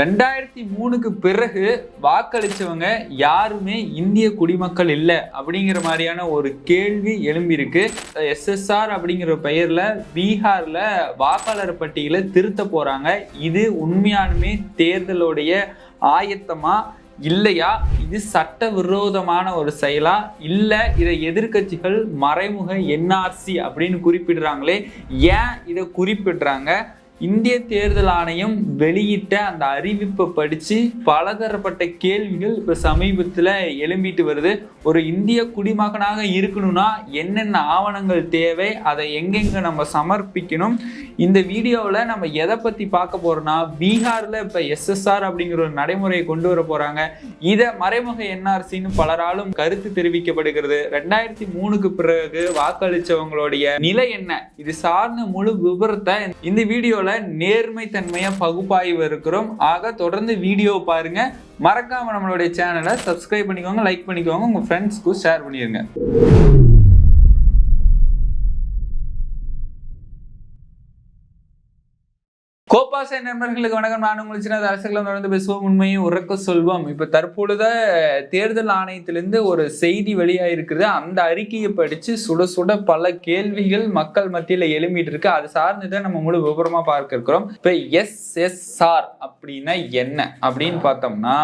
ரெண்டாயிரத்தி மூணுக்கு பிறகு வாக்களித்தவங்க யாருமே இந்திய குடிமக்கள் இல்லை அப்படிங்கிற மாதிரியான ஒரு கேள்வி எழும்பியிருக்கு. எஸ்எஸ்ஆர் அப்படிங்கிற பெயரில் பீகாரில் வாக்காளர் பட்டியலை திருத்த போகிறாங்க இது உண்மையானுமே தேர்தலுடைய ஆயத்தமா இல்லையா? இது சட்ட விரோதமான ஒரு செயலா? இல்ல இதை எதிர்க்கட்சிகள் மறைமுக என்ஆர்சி அப்படின்னு குறிப்பிடுறாங்களே? ஏன் இதை குறிப்பிடுறாங்க? இந்திய தேர்தல் ஆணையம் வெளியிட்ட அந்த அறிவிப்பை படிச்சு பலதரப்பட்ட கேள்விகள் இப்ப சமீபத்துல எழும்பிட்டு வருது. ஒரு இந்திய குடிமகனாக இருக்கணும்னா என்னென்ன ஆவணங்கள் தேவை? அதை எங்கெங்க நம்ம சமர்ப்பிக்கணும்? இந்த வீடியோவில் நம்ம எதை பத்தி பார்க்க போறோம்னா பீகார்ல இப்ப எஸ்எஸ்ஆர் அப்படிங்கிற ஒரு நடைமுறையை கொண்டு வர போறாங்க. இதை மறைமுக என்ஆர்சின்னு பலராலும் கருத்து தெரிவிக்கப்படுகிறது. ரெண்டாயிரத்தி மூணுக்கு பிறகு வாக்களிச்சவங்களுடைய நிலை என்ன? இது சார்ந்த முழு விவரத்தை இந்த வீடியோ நேர்மை தன்மையா பகுப்பாய்வு இருக்கிறோம். ஆக தொடர்ந்து வீடியோ பாருங்க. மறக்காம நம்மளுடைய சேனலை சப்ஸ்கிரைப் பண்ணிக்கோங்க லைக் பண்ணிக்கோங்க உங்க ஃப்ரெண்ட்ஸ்க்கும் ஷேர் பண்ணிருங்க. கோபாசை நண்பர்களுக்கு வணக்கம். நான் உங்கள் சின்ன அரசுகளும் தொடர்ந்து பேசுவோம். உண்மையை உறக்க சொல்வோம். இப்போ தற்பொழுத தேர்தல் ஆணையத்திலிருந்து ஒரு செய்தி வெளியாயிருக்குது அந்த அறிக்கையை படித்து சுட சுட பல கேள்விகள் மக்கள் மத்தியில் எழும்பிட்டு இருக்கு அது சார்ந்துதான் நம்ம முழு விபரமாக பார்க்க இருக்கிறோம். இப்போ எஸ்எஸ்ஆர் அப்படின்னா என்ன? அப்படின்னு பார்த்தோம்னா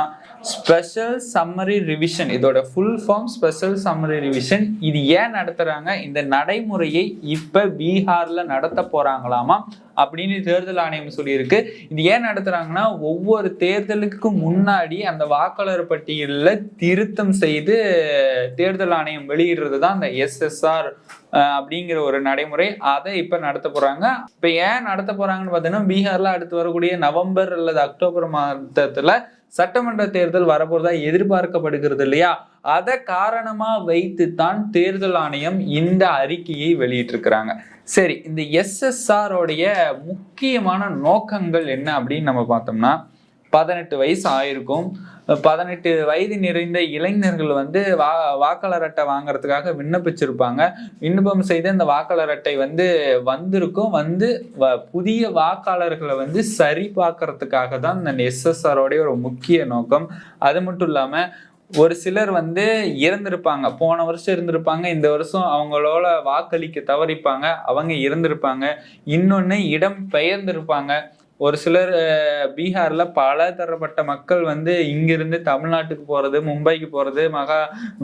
ஸ்பெஷல் சம்மரி ரிவிஷன் இதோட full form special summary revision இது ஏன் நடத்துறாங்க? இந்த நடைமுறையை இப்ப பீகார்ல நடத்த போறாங்களாமா? அப்படின்னு தேர்தல் ஆணையம் சொல்லியிருக்கு. இது ஏன் நடத்துறாங்கன்னா ஒவ்வொரு தேர்தலுக்கு முன்னாடி அந்த வாக்காளர் பட்டியலில் திருத்தம் செய்து தேர்தல் ஆணையம் வெளியிடுறது தான் அந்த எஸ்எஸ்ஆர் அப்படிங்கிற ஒரு நடைமுறை. அதை இப்போ நடத்த போகிறாங்க இப்போ ஏன் நடத்த போகிறாங்கன்னு பார்த்தீங்கன்னா பீகாரில் அடுத்து வரக்கூடிய நவம்பர் அல்லது அக்டோபர் மாதத்தில் சட்டமன்ற தேர்தல் வரப்போறதா எதிர்பார்க்கப்படுகிறது இல்லையா? அதை காரணமா வைத்து தான் தேர்தல் ஆணையம் இந்த அறிக்கையை வெளியிட்டிருக்கிறாங்க. சரி இந்த எஸ்எஸ்ஆர் உடைய முக்கியமான நோக்கங்கள் என்ன அப்படின்னு நம்ம பார்த்தோம்னா பதினெட்டு வயசு ஆயிருக்கும். பதினெட்டு வயது நிறைந்த இளைஞர்கள் வந்து வா வாக்காளர் அட்டை வாங்குறதுக்காக விண்ணப்பிச்சிருப்பாங்க. விண்ணப்பம் செய்து அந்த வாக்காளர் அட்டை வந்து வந்திருக்கும். வந்து வ- புதிய வாக்காளர்களை வந்து சரி பார்க்கறதுக்காக தான் இந்த எஸ்எஸ்ஆரோடைய ஒரு முக்கிய நோக்கம். அது மட்டும் இல்லாம ஒரு சிலர் வந்து இறந்திருப்பாங்க. போன வருஷம் இருந்திருப்பாங்க. இந்த வருஷம் அவங்களோட வாக்களிக்க தவறிப்பாங்க. அவங்க இறந்திருப்பாங்க. இன்னொன்று இடம் பெயர்ந்திருப்பாங்க. ஒரு சிலர் பீகாரில் பல தரப்பட்ட மக்கள் வந்து இங்கிருந்து தமிழ்நாட்டுக்கு போகிறது மும்பைக்கு போகிறது மகா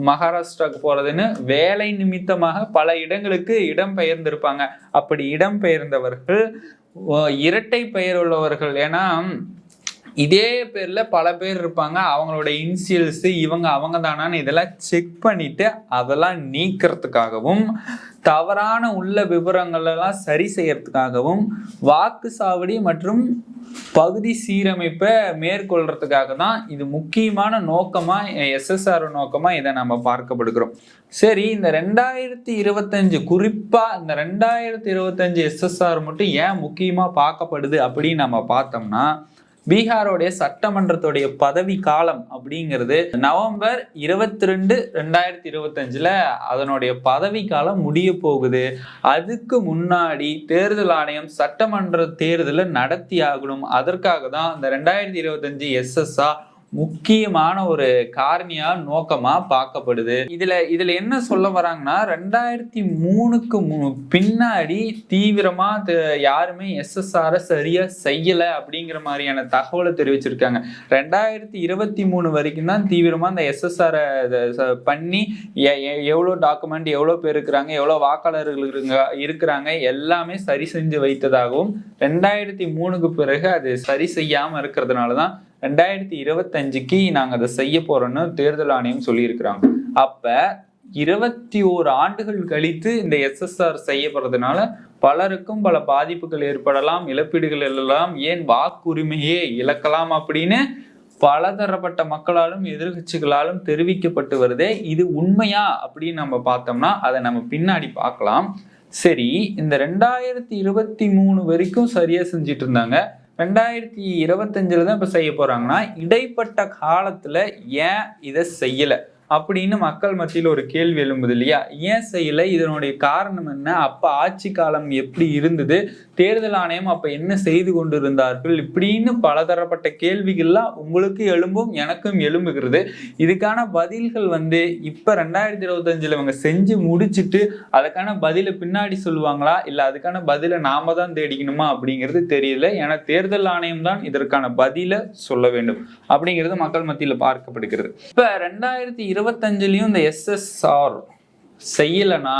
மகாராஷ்டிராவுக்கு போகிறதுன்னு வேலை நிமித்தமாக பல இடங்களுக்கு இடம் பெயர்ந்திருப்பாங்க. அப்படி இடம் பெயர்ந்தவர்கள் இரட்டை பெயர் உள்ளவர்கள். ஏன்னா இதே பேர்ல பல பேர் இருப்பாங்க. அவங்களோட இனிஷியல்ஸ் இவங்க அவங்க தானான்னு இதெல்லாம் செக் பண்ணிட்டு அதெல்லாம் நீக்கிறதுக்காகவும் தவறான உள்ள விவரங்கள் எல்லாம் சரி செய்யறதுக்காகவும் வாக்கு சாவடி மற்றும் பகுதி சீரமைப்பை மேற்கொள்றதுக்காக தான் இது முக்கியமான நோக்கமா எஸ்எஸ்ஆர் நோக்கமா இதை நம்ம பார்க்கப்படுகிறோம். சரி இந்த ரெண்டாயிரத்தி இருபத்தஞ்சு குறிப்பா இந்த ரெண்டாயிரத்தி இருபத்தஞ்சு எஸ்எஸ்ஆர் மட்டும் ஏன் முக்கியமா பார்க்கப்படுது அப்படின்னு நம்ம பார்த்தோம்னா பீகாரோடைய சட்டமன்றத்துடைய பதவி காலம் அப்படிங்கிறது நவம்பர் இருபத்தி ரெண்டு ரெண்டாயிரத்தி இருபத்தஞ்சில் அதனுடைய பதவி காலம் முடிய போகுது. அதுக்கு முன்னாடி தேர்தல் ஆணையம் சட்டமன்ற தேர்தலை நடத்தி ஆகணும் அதற்காக தான் இந்த ரெண்டாயிரத்தி இருபத்தஞ்சு எஸ்எஸ்ஆர் முக்கியமான ஒரு காரணியா நோக்கமா பார்க்கப்படுது. இதுல இதுல என்ன சொல்ல வராங்கன்னா ரெண்டாயிரத்தி மூணுக்கு மு- பின்னாடி தீவிரமா யாருமே எஸ்எஸ்ஆர் சரியா செய்யல அப்படிங்கிற மாதிரியான தகவலை தெரிவிச்சிருக்காங்க. ரெண்டாயிரத்தி இருபத்தி மூணு வரைக்கும் தான் தீவிரமா அந்த எஸ்எஸ்ஆர் பண்ணி எ- எ- எவ்வளோ டாக்குமெண்ட் எவ்வளோ பேர் இருக்கிறாங்க எவ்வளோ வாக்காளர்கள் இருங்க இருக்கிறாங்க எல்லாமே சரி செஞ்சு வைத்ததாகவும் ரெண்டாயிரத்தி மூணுக்கு பிறகு அது சரி செய்யாம இருக்கிறதுனால தான் ரெண்டாயிரத்தி இருபத்தஞ்சுக்கு நாங்கள் அதை செய்ய போறோம்னு தேர்தல் ஆணையம் சொல்லியிருக்கிறாங்க. அப்ப இருபத்தி ஓரு ஆண்டுகள் கழித்து இந்த எஸ்எஸ்ஆர் செய்யப்படுறதுனால பலருக்கும் பல பாதிப்புகள் ஏற்படலாம் இழப்பீடுகள் எல்லாம் ஏன் வாக்குரிமையே இழக்கலாம் அப்படின்னு பலதரப்பட்ட மக்களாலும் எதிர்கட்சிகளாலும் தெரிவிக்கப்பட்டு வருதே இது உண்மையா அப்படின்னு நம்ம பார்த்தோம்னா அதை நம்ம பின்னாடி பார்க்கலாம். சரி இந்த ரெண்டாயிரத்தி இருபத்தி மூணு வரைக்கும் சரியா செஞ்சிட்டு இருந்தாங்க. ரெண்டாயிரத்தி இருபத்தஞ்சில் தான் இப்போ செய்ய போகிறாங்கன்னா இடைப்பட்ட காலத்தில் ஏன் இதை செய்யலை? அப்படின்னு மக்கள் மத்தியில் ஒரு கேள்வி எழும்புது இல்லையா? ஏன் செய்யல? இதனுடைய காரணம் என்ன? அப்போ ஆட்சி காலம் எப்படி இருந்தது? தேர்தல் ஆணையம் அப்ப என்ன செய்து கொண்டிருந்தார்கள்? இப்படின்னு பலதரப்பட்ட கேள்விகள்லாம் உங்களுக்கு எழும்பும் எனக்கும் எழும்புகிறது. இதுக்கான பதில்கள் வந்து இப்ப ரெண்டாயிரத்தி இருபத்தஞ்சில் இவங்க செஞ்சு முடிச்சிட்டு அதுக்கான பதில பின்னாடி சொல்லுவாங்களா? இல்ல அதுக்கான பதிலை நாம தான் தேடிக்கணுமா அப்படிங்கிறது தெரியல. ஏன்னா தேர்தல் ஆணையம் தான் இதற்கான பதில சொல்ல வேண்டும் அப்படிங்கிறது மக்கள் மத்தியில பார்க்கப்படுகிறது. இப்ப ரெண்டாயிரத்தி இருபத்தஞ்சுலேயும் இந்த எஸ்எஸ்ஆர் செய்யலைன்னா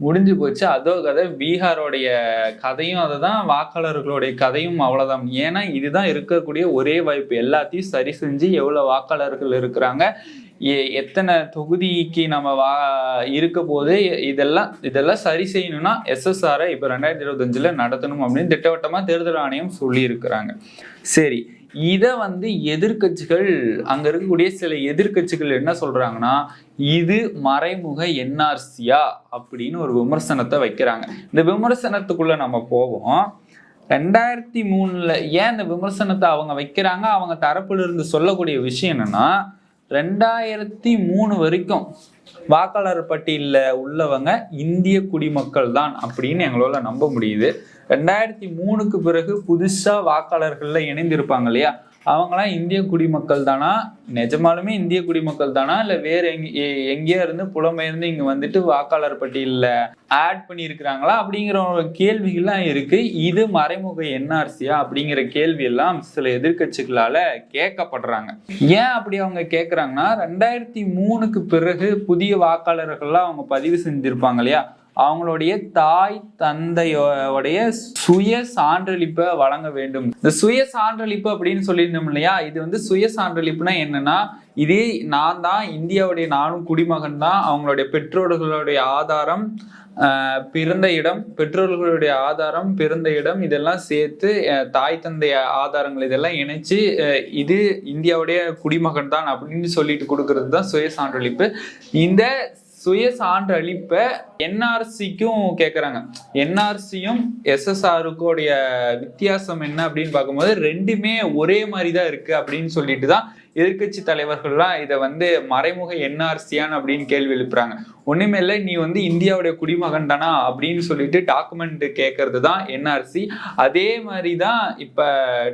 முடிஞ்சு போச்சு. அதோ கதை பீகாரோடைய கதையும் அதுதான் வாக்காளர்களுடைய கதையும் அவ்வளோதான் ஏன்னா இதுதான் இருக்கக்கூடிய ஒரே வாய்ப்பு. எல்லாத்தையும் சரி செஞ்சு எவ்வளோ வாக்காளர்கள் இருக்கிறாங்க எ- எத்தனை தொகுதிக்கு நம்ம வா இருக்க போது இதெல்லாம் இதெல்லாம் சரி செய்யணும்னா எஸ்எஸ்ஆரை இப்போ ரெண்டாயிரத்தி இருபத்தஞ்சில் நடத்தணும் அப்படின்னு திட்டவட்டமாக தேர்தல் ஆணையம் சொல்லியிருக்கிறாங்க. சரி இதை வந்து எதிர்க்கட்சிகள் அங்க இருக்கக்கூடிய சில எதிர்க்கட்சிகள் என்ன சொல்றாங்கன்னா இது மறைமுக என்ஆர்சியா அப்படின்னு ஒரு விமர்சனத்தை வைக்கிறாங்க. இந்த விமர்சனத்துக்குள்ள நம்ம போவோம். ரெண்டாயிரத்தி மூணுல ஏன் இந்த விமர்சனத்தை அவங்க வைக்கிறாங்க? அவங்க தரப்புல இருந்து சொல்லக்கூடிய விஷயம் என்னன்னா ரெண்டாயிரத்தி மூணு வரைக்கும் வாக்காளர் பட்டியலில் உள்ளவங்க இந்திய குடிமக்கள் தான் அப்படின்னு எங்களால நம்ப முடியுது. ரெண்டாயிரத்தி மூணுக்கு பிறகு புதுசா வாக்காளர்கள்ல இணைந்திருப்பாங்க இல்லையா? அவங்களாம் இந்திய குடிமக்கள் தானா? நிஜமாலுமே இந்திய குடிமக்கள் தானா? இல்ல வேற எங்க எங்கேயா இருந்து புலம்பெயர்ந்து இங்க வந்துட்டு வாக்காளர் பட்டியலில் ஆட் பண்ணியிருக்கிறாங்களா? அப்படிங்கிற ஒரு கேள்விகள்லாம் இருக்கு. இது மறைமுக என்ஆர்சியா? அப்படிங்கிற கேள்வி எல்லாம் சில எதிர்க்கட்சிகளால கேட்கப்படுறாங்க. ஏன் அப்படி அவங்க கேட்குறாங்கன்னா ரெண்டாயிரத்தி மூணுக்கு பிறகு புதிய வாக்காளர்கள்லாம் அவங்க பதிவு செஞ்சிருப்பாங்க இல்லையா? அவங்களுடைய தாய் தந்தையோடைய சுய சான்றளிப்பை வழங்க வேண்டும். இந்த சுய சான்றளிப்பு அப்படின்னு சொல்லியிருந்தோம் இல்லையா? இது வந்து சுய சான்றளிப்புனா என்னன்னா இதே நான் தான் இந்தியாவுடைய நானும் குடிமகன் தான் அவங்களுடைய பெற்றோர்களுடைய ஆதாரம் பிறந்த இடம் பெற்றோர்களுடைய ஆதாரம் பிறந்த இடம் இதெல்லாம் சேர்த்து தாய் தந்தை ஆதாரங்கள் இதெல்லாம் இணைச்சு இது இந்தியாவுடைய குடிமகன் தான் அப்படின்னு சொல்லிட்டு கொடுக்கறது தான் சுய சான்றளிப்பு. இந்த சுய சான்றளிப்பை என்ஆர்சிக்கும் கேட்குறாங்க என்ஆர்சியும் எஸ்எஸ்ஆருக்குடைய வித்தியாசம் என்ன அப்படின்னு பார்க்கும்போது ரெண்டுமே ஒரே மாதிரி தான் இருக்கு அப்படின்னு சொல்லிட்டு தான் எதிர்க்கட்சி தலைவர்கள்லாம் இதை வந்து மறைமுக என்ஆர்சியான் அப்படின்னு கேள்வி எழுப்புறாங்க. ஒண்ணுமே இல்லை நீ வந்து இந்தியாவுடைய குடிமகன் தானா அப்படின்னு சொல்லிட்டு டாக்குமெண்ட் கேட்கறது தான் என்ஆர்சி. அதே மாதிரி தான் இப்ப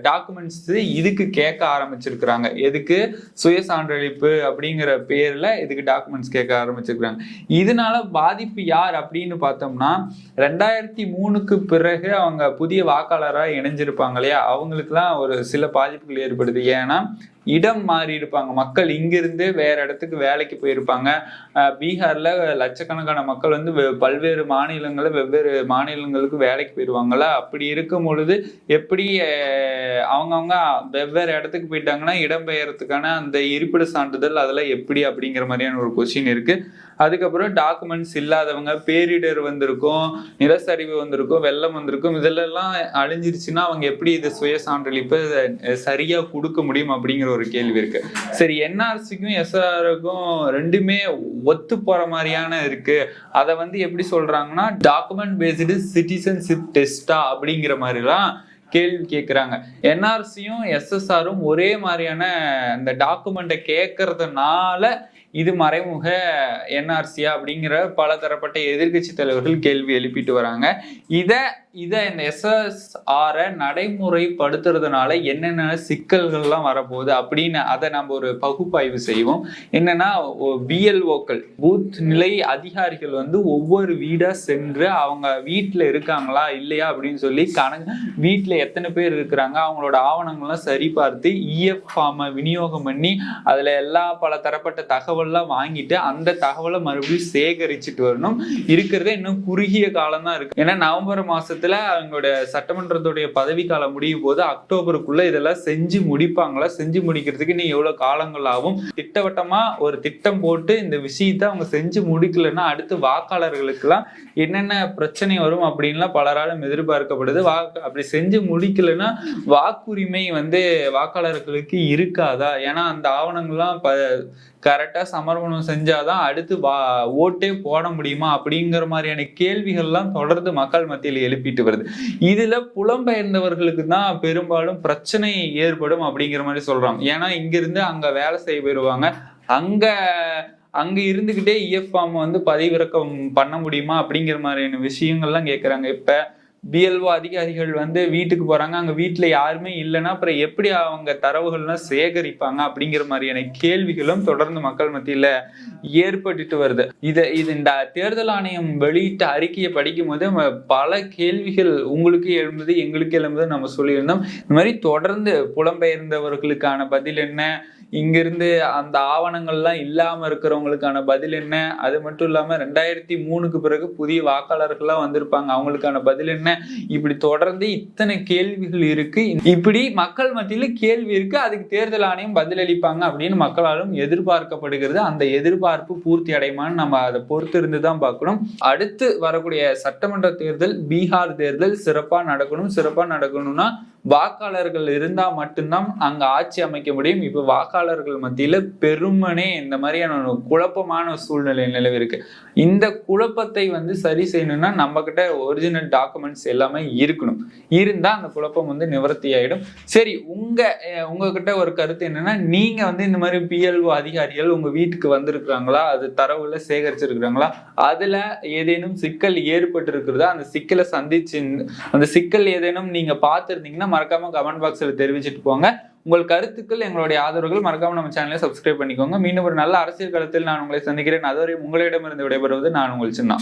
டாக்குமெண்ட்ஸ் இதுக்கு கேட்க ஆரம்பிச்சிருக்கிறாங்க. எதுக்கு? சுய சான்றளிப்பு அப்படிங்கிற பேர்ல இதுக்கு டாக்குமெண்ட்ஸ் கேட்க ஆரம்பிச்சிருக்கிறாங்க. இதனால பாதிப்பு யார் அப்படின்னு பார்த்தோம்னா ரெண்டாயிரத்தி மூணுக்கு பிறகு அவங்க புதிய வாக்காளராக இணைஞ்சிருப்பாங்க இல்லையா? அவங்களுக்குலாம் ஒரு சில பாதிப்புகள் ஏற்படுது. ஏன்னா இடம் மாறி இருப்பாங்க. மக்கள் இங்கிருந்து வேற இடத்துக்கு வேலைக்கு போயிருப்பாங்க. பீகார்ல லட்சக்கணக்கான மக்கள் வந்து வெ- பல்வேறு மாநிலங்களில் வெவ்வேறு மாநிலங்களுக்கு வேலைக்கு போயிடுவாங்களா அப்படி இருக்கும் பொழுது எப்படி அவங்கவுங்க வெவ்வேறு இடத்துக்கு போயிட்டாங்கன்னா இடம்பெயர்றதுக்கான அந்த இருப்பிட சான்றிதழ் அதெல்லாம் எப்படி அப்படிங்கிற மாதிரியான ஒரு கொஸ்டின் இருக்கு. அதுக்கப்புறம் டாக்குமெண்ட்ஸ் இல்லாதவங்க பேரிடர் வந்திருக்கும் நிலச்சரிவு வந்திருக்கும் வெள்ளம் வந்திருக்கும் இதெல்லாம் அழிஞ்சிருச்சுன்னா அவங்க எப்படி இது சுய சான்றளிப்பை சரியாக சரியா கொடுக்க முடியும் அப்படிங்கிற ஒரு கேள்வி இருக்கு. சரி என்ஆர்சிக்கும் எஸ்ஆருக்கும் ரெண்டுமே ஒத்து போற மாதிரியான இருக்கு. அதை வந்து எப்படி சொல்றாங்கன்னா டாக்குமெண்ட் பேஸ்டு சிட்டிசன்ஷிப் டெஸ்டா அப்படிங்கிற மாதிரிலாம் கேள்வி கேட்குறாங்க என்ஆர்சியும் எஸ்எஸ்ஆரும் ஒரே மாதிரியான அந்த டாக்குமெண்ட்டை கேட்கறதுனால இது மறைமுக என்ஆர்சியா அப்படிங்கிற பல தரப்பட்ட எதிர்க்கட்சி தலைவர்கள் கேள்வி எழுப்பிட்டு வராங்க. இதை இதை இந்த எஸ்எஸ்ஆரை நடைமுறைப்படுத்துறதுனால என்னென்ன சிக்கல்கள்லாம் வரப்போகுது அப்படின்னு அதை நம்ம ஒரு பகுப்பாய்வு செய்வோம். என்னன்னா பிஎல்ஓக்கள் பூத் நிலை அதிகாரிகள் வந்து ஒவ்வொரு வீடாக சென்று அவங்க வீட்டில் இருக்காங்களா இல்லையா அப்படின்னு சொல்லி கணக்கு வீட்டில் எத்தனை பேர் இருக்கிறாங்க அவங்களோட ஆவணங்கள்லாம் சரி பார்த்து இஎஃப் ஃபார்மை விநியோகம் பண்ணி அதில் எல்லா பல தரப்பட்ட தகவல்லாம் வாங்கிட்டு அந்த தகவலை மறுபடியும் சேகரிச்சுட்டு வரணும். இருக்கிறதே இன்னும் குறுகிய காலம் தான் இருக்கு. ஏன்னா நவம்பர் மாசத்துல அவங்களோட சட்டமன்றத்துடைய பதவி காலம் முடியும் போது அக்டோபருக்குள்ள இதெல்லாம் செஞ்சு முடிப்பாங்களா? செஞ்சு முடிக்கிறதுக்கு நீ எவ்வளவு காலங்கள் ஆகும் திட்டவட்டமா ஒரு திட்டம் போட்டு இந்த விஷயத்தை அவங்க செஞ்சு முடிக்கலன்னா அடுத்து வாக்காளர்களுக்கெல்லாம் என்னென்ன பிரச்சனை வரும் அப்படின்லாம் பலராலும் எதிர்பார்க்கப்படுது. வாக்கு அப்படி செஞ்சு முடிக்கலன்னா வாக்குரிமை வந்து வாக்காளர்களுக்கு இருக்காதா? ஏன்னா அந்த ஆவணங்கள்லாம் ப கரெக்டாக சமர்ப்பணம் செஞ்சாதான் அடுத்து வா ஓட்டே போட முடியுமா அப்படிங்கிற மாதிரியான கேள்விகள்லாம் தொடர்ந்து மக்கள் மத்தியில் எழுப்பிட்டு வருது. இதில் புலம்பெயர்ந்தவர்களுக்கு தான் பெரும்பாலும் பிரச்சனை ஏற்படும் அப்படிங்கிற மாதிரி சொல்கிறாங்க ஏன்னா இங்கிருந்து அங்கே வேலை செய்ய போயிடுவாங்க அங்கே அங்கே இருந்துக்கிட்டே இஎஃப் ஃபார்ம் வந்து பதிவிறக்கம் பண்ண முடியுமா அப்படிங்கிற மாதிரியான விஷயங்கள்லாம் கேட்குறாங்க இப்போ பிஎல்ஓ அதிகாரிகள் வந்து வீட்டுக்கு போறாங்க. அங்க வீட்டுல யாருமே இல்லைன்னா அப்புறம் எப்படி அவங்க தரவுகள்லாம் சேகரிப்பாங்க அப்படிங்கிற மாதிரியான கேள்விகளும் தொடர்ந்து மக்கள் மத்தியில ஏற்பட்டுட்டு வருது. இதை இது இந்த தேர்தல் ஆணையம் வெளியிட்ட அறிக்கையை படிக்கும் போது பல கேள்விகள் உங்களுக்கு எழும்புது எங்களுக்கு எழும்புது நம்ம சொல்லியிருந்தோம். இந்த மாதிரி தொடர்ந்து புலம்பெயர்ந்தவர்களுக்கான பதில் என்ன? இங்கிருந்து அந்த ஆவணங்கள்லாம் இல்லாமல் இருக்கிறவங்களுக்கான பதில் என்ன? அது மட்டும் இல்லாம ரெண்டாயிரத்தி மூணுக்கு பிறகு புதிய வாக்காளர்கள்லாம் வந்திருப்பாங்க. அவங்களுக்கான பதில் என்ன? இப்படி தொடர்ந்து இத்தனை கேள்விகள் இருக்கு. இப்படி மக்கள் மத்தியில கேள்வி இருக்கு. அதுக்கு தேர்தல் ஆணையம் பதிலளிப்பாங்க அப்படின்னு மக்களாலும் எதிர்பார்க்கப்படுகிறது. அந்த எதிர்பார்ப்பு பூர்த்தி அடையுமான்னு நம்ம அதை பொறுத்து இருந்து தான் பார்க்கணும். அடுத்து வரக்கூடிய சட்டமன்ற தேர்தல் பீகார் தேர்தல் சிறப்பாக நடக்கணும். சிறப்பாக நடக்கணும்னா வாக்காளர்கள் இருந்தா மட்டும்தான் அங்க ஆட்சி அமைக்க முடியும். இப்போ இப்ப வாக்காளர்கள் மத்தியில பெருமனே இந்த மாதிரியான ஒரு குழப்பமான சூழ்நிலை நிலவி இருக்கு இந்த குழப்பத்தை வந்து சரி செய்யணும்னா நம்ம கிட்ட ஒரிஜினல் டாக்குமெண்ட்ஸ் எல்லாமே இருக்கணும். இருந்தா அந்த குழப்பம் வந்து நிவர்த்தி ஆயிடும். சரி உங்க உங்ககிட்ட ஒரு கருத்து என்னன்னா நீங்க வந்து இந்த மாதிரி பிஎல்ஓ அதிகாரிகள் உங்க வீட்டுக்கு வந்திருக்கிறாங்களா? அது தரவுல சேகரிச்சிருக்கிறாங்களா? அதுல ஏதேனும் சிக்கல் ஏற்பட்டு இருக்கிறதா அந்த சிக்கலை சந்திச்சு அந்த சிக்கல் ஏதேனும் நீங்க பார்த்துருந்தீங்கன்னா மறக்காம கமெண்ட் பாக்ஸ்ல தெரிவிச்சுட்டு போங்க. உங்கள் கருத்துக்கள் எங்களுடைய ஆதரவுகள் மறக்காம நம்ம சேனலை சப்ஸ்கிரைப் பண்ணிக்கோங்க. மீண்டும் ஒரு நல்ல அரசியல் களத்தில் நான் உங்களை சந்திக்கிறேன். அதுவரை உங்களிடமிருந்து விடைபெறுவது நான் உங்கள் சின்ன